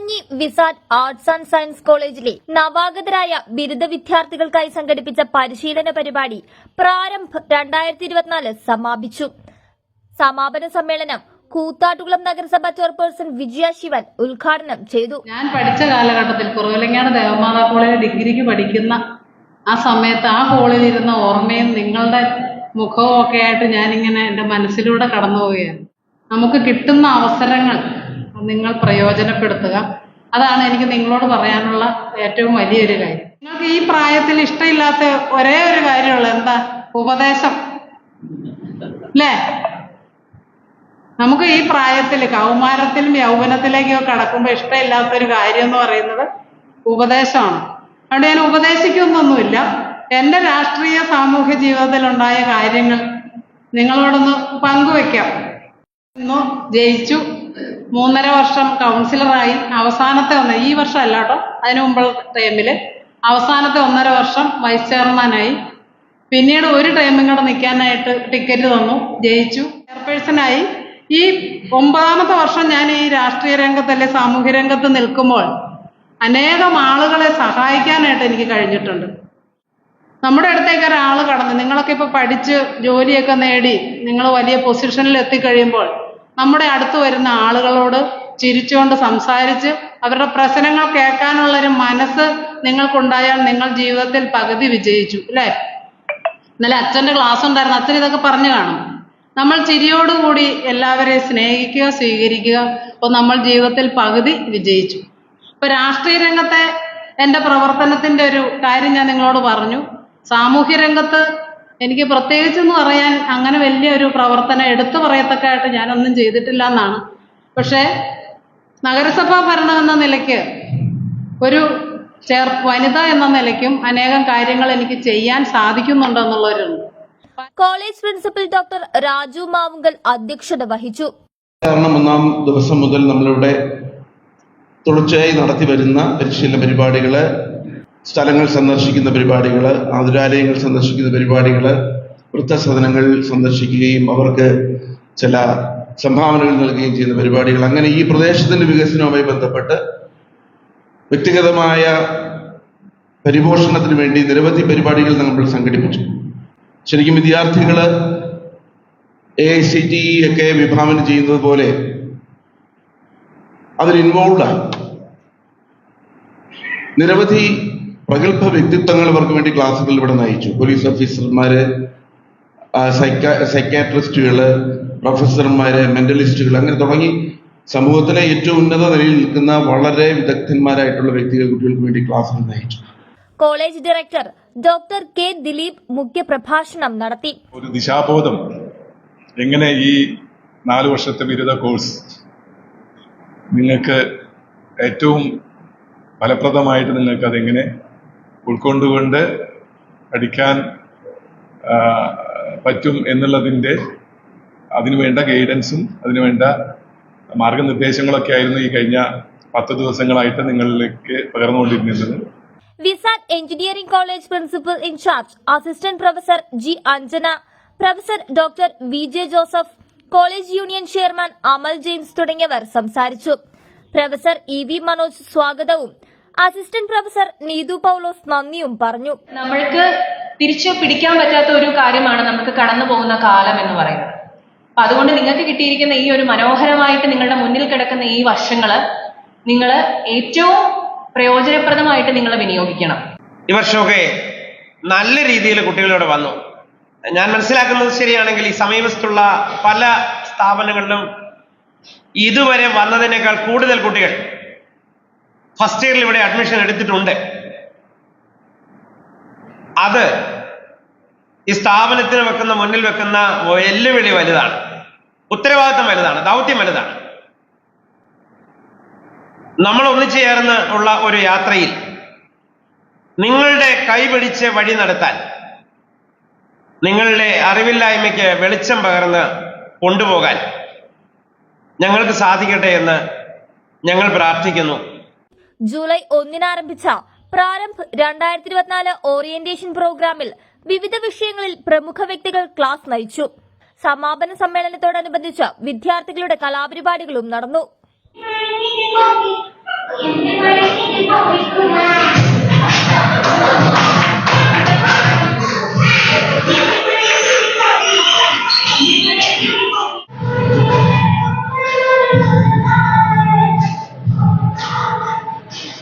പൊന്നാഞ്ഞി VISAT arts and science കോളേജിലെ നവാഗതരായ ബിരുദ വിദ്യാർത്ഥികൾക്കായി സംഘടിപ്പിച്ച പരിശീലന പരിപാടി പ്രാരംഭ് രണ്ടായിരത്തി ഇരുപത്തിനാല് സമാപിച്ചു. സമാപന സമ്മേളനം കൂത്താട്ടുകുളം നഗരസഭ ചെയർപേഴ്സൺ വിജയ ശിവൻ ഉദ്ഘാടനം ചെയ്തു. ഞാൻ പഠിച്ച കാലഘട്ടത്തിൽ കുറവിലങ്ങാട് ദേവമാതാ കോളേജ് ഡിഗ്രിക്ക് പഠിക്കുന്ന ആ സമയത്ത് ആ കോളേജിൽ ഇരുന്ന ഓർമ്മയും നിങ്ങളുടെ മുഖവും ഒക്കെ ആയിട്ട് ഞാനിങ്ങനെ എന്റെ മനസ്സിലൂടെ കടന്നു പോവുകയാണ് നമുക്ക് കിട്ടുന്ന അവസരങ്ങൾ നിങ്ങൾ പ്രയോജനപ്പെടുത്തുക. അതാണ് എനിക്ക് നിങ്ങളോട് പറയാനുള്ള ഏറ്റവും വലിയൊരു കാര്യം. നിങ്ങൾക്ക് ഈ പ്രായത്തിൽ ഇഷ്ടമില്ലാത്ത ഒരേ ഒരു കാര്യമുള്ളൂ. എന്താ? ഉപദേശം. അല്ലേ നമുക്ക് ഈ പ്രായത്തിൽ കൗമാരത്തിലും യൗവനത്തിലേക്കും കടക്കുമ്പോൾ ഇഷ്ടമില്ലാത്തൊരു കാര്യം എന്ന് പറയുന്നത് ഉപദേശമാണ്. അതുകൊണ്ട് ഞാൻ ഉപദേശിക്കുന്നൊന്നുമില്ല. എന്റെ രാഷ്ട്രീയ സാമൂഹ്യ ജീവിതത്തിലുണ്ടായ കാര്യങ്ങൾ നിങ്ങളോടൊന്ന് പങ്കുവെക്കാം. ജയിച്ചു. മൂന്നര വർഷം കൗൺസിലറായി അവസാനത്തെ ഒന്ന് ഈ വർഷം അല്ല കേട്ടോ അതിനു മുമ്പുള്ള ടൈമിൽ അവസാനത്തെ ഒന്നര വർഷം വൈസ് ചെയർമാനായി പിന്നീട് ഒരു ടൈമും കൂടെ നിൽക്കാനായിട്ട് ടിക്കറ്റ് തന്നു ജയിച്ചു. ചെയർപേഴ്സണായി ഈ ഒമ്പതാമത്തെ വർഷം ഞാൻ ഈ രാഷ്ട്രീയ രംഗത്ത് അല്ലെ സാമൂഹ്യ രംഗത്ത് നിൽക്കുമ്പോൾ അനേകം ആളുകളെ സഹായിക്കാനായിട്ട് എനിക്ക് കഴിഞ്ഞിട്ടുണ്ട്. നമ്മുടെ അടുത്തേക്ക് ഒരാൾ കടന്നു. നിങ്ങളൊക്കെ ഇപ്പൊ പഠിച്ച് ജോലിയൊക്കെ നേടി നിങ്ങൾ വലിയ പൊസിഷനിൽ എത്തിക്കഴിയുമ്പോൾ നമ്മുടെ അടുത്ത് വരുന്ന ആളുകളോട് ചിരിച്ചുകൊണ്ട് സംസാരിച്ച് അവരുടെ പ്രശ്നങ്ങൾ കേൾക്കാനുള്ളൊരു മനസ്സ് നിങ്ങൾക്കുണ്ടായാൽ നിങ്ങൾ ജീവിതത്തിൽ പകുതി വിജയിച്ചു അല്ലേ? ഇന്നലെ അച്ഛന്റെ ക്ലാസ് ഉണ്ടായിരുന്നു അച്ഛൻ ഇതൊക്കെ പറഞ്ഞു കാണും. നമ്മൾ ചിരിയോടുകൂടി എല്ലാവരെയും സ്നേഹിക്കുക സ്വീകരിക്കുക അപ്പോൾ നമ്മൾ ജീവിതത്തിൽ പകുതി വിജയിച്ചു. ഇപ്പൊ രാഷ്ട്രീയ രംഗത്തെ എന്റെ പ്രവർത്തനത്തിന്റെ ഒരു കാര്യം ഞാൻ നിങ്ങളോട് പറഞ്ഞു. സാമൂഹ്യ രംഗത്ത് എനിക്ക് പ്രത്യേകിച്ച് പ്രത്യേകിച്ചെന്ന് പറയാൻ അങ്ങനെ വലിയ ഒരു പ്രവർത്തനം എടുത്തു പറയത്തക്കായിട്ട് ഞാനൊന്നും ചെയ്തിട്ടില്ല എന്നാണ് പക്ഷേ നഗരസഭാ ഭരണം എന്ന നിലയ്ക്ക് ഒരു ചേർ വനിത എന്ന നിലയ്ക്കും അനേകം കാര്യങ്ങൾ എനിക്ക് ചെയ്യാൻ സാധിക്കുന്നുണ്ടെന്നുള്ളവരുണ്ട്. College principal doctor Raju Mavunkal അധ്യക്ഷത വഹിച്ചു. കാരണം ഒന്നാം ദിവസം മുതൽ നമ്മളിവിടെ തുടർച്ചയായി നടത്തി വരുന്ന പരിശീലന പരിപാടികൾ സ്ഥലങ്ങൾ സന്ദർശിക്കുന്ന പരിപാടികൾ ആതുരാലയങ്ങൾ സന്ദർശിക്കുന്ന പരിപാടികൾ വൃദ്ധസദനങ്ങൾ സന്ദർശിക്കുകയും അവർക്ക് ചില സംഭാവനകൾ നൽകുകയും ചെയ്യുന്ന പരിപാടികൾ. അങ്ങനെ ഈ പ്രദേശത്തിന്റെ വികസനവുമായി ബന്ധപ്പെട്ട് വ്യക്തിഗതമായ പരിപോഷണത്തിന് വേണ്ടി നിരവധി പരിപാടികൾ നമ്മൾ സംഘടിപ്പിച്ചു. ശരിക്കും വിദ്യാർത്ഥികൾ എ ഐ സി ടി ഒക്കെ വിഭാവനം ചെയ്യുന്നത് പോലെ അതിൽ ഇൻവോൾവ് ആയി നിരവധി പ്രഗത്ഭ വ്യക്തിത്വങ്ങൾ അവർക്ക് വേണ്ടി ക്ലാസുകൾ ഇവിടെ നയിച്ചു. പോലീസ് ഓഫീസർമാര് സൈക്ക സൈക്കാ സൈക്കാട്രിസ്റ്റുകൾ പ്രൊഫസർമാര് മെന്റലിസ്റ്റുകൾ അങ്ങനെ തുടങ്ങി സമൂഹത്തിലെ ഏറ്റവും ഉന്നത നിലയിൽ നിൽക്കുന്ന വളരെ വിദഗ്ധന്മാരായിട്ടുള്ള വ്യക്തികൾ കുട്ടികൾക്ക് വേണ്ടി ക്ലാസുകൾ നയിച്ചു. College director doctor K Dileep മുഖ്യപ്രഭാഷണം നടത്തി. ഒരു ദിശാബോധം. എങ്ങനെ ഈ നാല് വർഷത്തെ ബിരുദ കോഴ്സ് നിങ്ങൾക്ക് ഏറ്റവും ഫലപ്രദമായിട്ട് നിങ്ങൾക്ക് അതെങ്ങനെ ഉൾക്കൊണ്ടുകൊണ്ട് പഠിക്കാൻ പറ്റും എന്നുള്ളതിന്റെ അതിനുവേണ്ട ഗൈഡൻസും അതിനുവേണ്ട മാർഗനിർദ്ദേശങ്ങളൊക്കെ ആയിരുന്നു ഈ കഴിഞ്ഞ പത്ത് ദിവസങ്ങളായിട്ട് നിങ്ങളിലേക്ക് പകർന്നുകൊണ്ടിരുന്നത്. VISAT engineering college principal incharge assistant professor G Anjana professor doctor V J Joseph college union chairman Amal James തുടങ്ങിയവർ സംസാരിച്ചു. പ്രൊഫസർ ഇ വി മനോജ് സ്വാഗതവും അസിസ്റ്റന്റ് പ്രൊഫസർ നീതു പൗലോസ് നന്ദിയും പറഞ്ഞു. നമ്മൾക്ക് തിരിച്ചു പിടിക്കാൻ പറ്റാത്ത ഒരു കാര്യമാണ് നമുക്ക് കടന്നു പോകുന്ന കാലം എന്ന് പറയുന്നത്. അപ്പൊ അതുകൊണ്ട് നിങ്ങൾക്ക് കിട്ടിയിരിക്കുന്ന ഈ ഒരു മനോഹരമായിട്ട് നിങ്ങളുടെ മുന്നിൽ കിടക്കുന്ന ഈ വർഷങ്ങൾ നിങ്ങൾ ഏറ്റവും പ്രയോജനപ്രദമായിട്ട് നിങ്ങൾ വിനിയോഗിക്കണം. ഈ വർഷമൊക്കെ നല്ല രീതിയിൽ കുട്ടികളോട് വന്നു. ഞാൻ മനസ്സിലാക്കുന്നത് ശരിയാണെങ്കിൽ ഈ സമീപത്തുള്ള പല സ്ഥാപനങ്ങളിലും ഇതുവരെ വന്നതിനേക്കാൾ കൂടുതൽ കുട്ടികൾ ഫസ്റ്റ് ഇയറിൽ ഇവിടെ അഡ്മിഷൻ എടുത്തിട്ടുണ്ട്. അത് ഈ സ്ഥാപനത്തിന് വെക്കുന്ന മുന്നിൽ വെക്കുന്ന വെല്ലുവിളി വലുതാണ്. ഉത്തരവാദിത്തം വലുതാണ്. ദൗത്യം വലുതാണ്. നമ്മൾ ഒന്നിച്ചു ചേർന്ന് ഉള്ള ഒരു യാത്രയിൽ നിങ്ങളുടെ കൈപിടിച്ച് വഴി നടത്താൻ നിങ്ങളുടെ അറിവില്ലായ്മയ്ക്ക് വെളിച്ചം പകർന്ന് കൊണ്ടുപോകാൻ ഞങ്ങൾക്ക് സാധിക്കട്ടെ എന്ന് ഞങ്ങൾ പ്രാർത്ഥിക്കുന്നു. ജൂലൈ ഒന്നിന് ആരംഭിച്ച പ്രാരംഭ് രണ്ടായിരത്തി ഇരുപത്തിനാല് ഓറിയന്റേഷൻ പ്രോഗ്രാമിൽ വിവിധ വിഷയങ്ങളിൽ പ്രമുഖ വ്യക്തികൾ ക്ലാസ് നയിച്ചു. സമാപന സമ്മേളനത്തോടനുബന്ധിച്ച് വിദ്യാർത്ഥികളുടെ കലാപരിപാടികളും നടന്നു.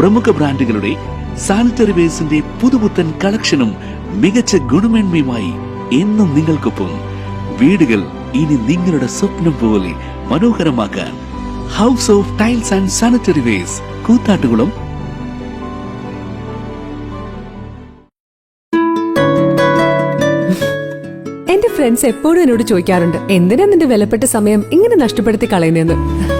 പ്രമുഖ ബ്രാൻഡുകളുടെ സാനിറ്ററി വേസിന്റെ പുതുപുത്തൻ കളക്ഷനും മികച്ച ഗുണമേന്മയുമായി എന്നും നിങ്ങൾക്കൊപ്പം. വീടുകൾ ഇനി നിങ്ങളുടെ സ്വപ്നം പോലെ മനോഹരമാക്കാൻ house of tiles and sanitary wares Koothattukulam. എന്റെ ഫ്രണ്ട്സ് എപ്പോഴും എന്നോട് ചോദിക്കാറുണ്ട് എന്തിനാ നിന്റെ വിലപ്പെട്ട സമയം ഇങ്ങനെ നഷ്ടപ്പെടുത്തി കളയുന്നതെന്ന്?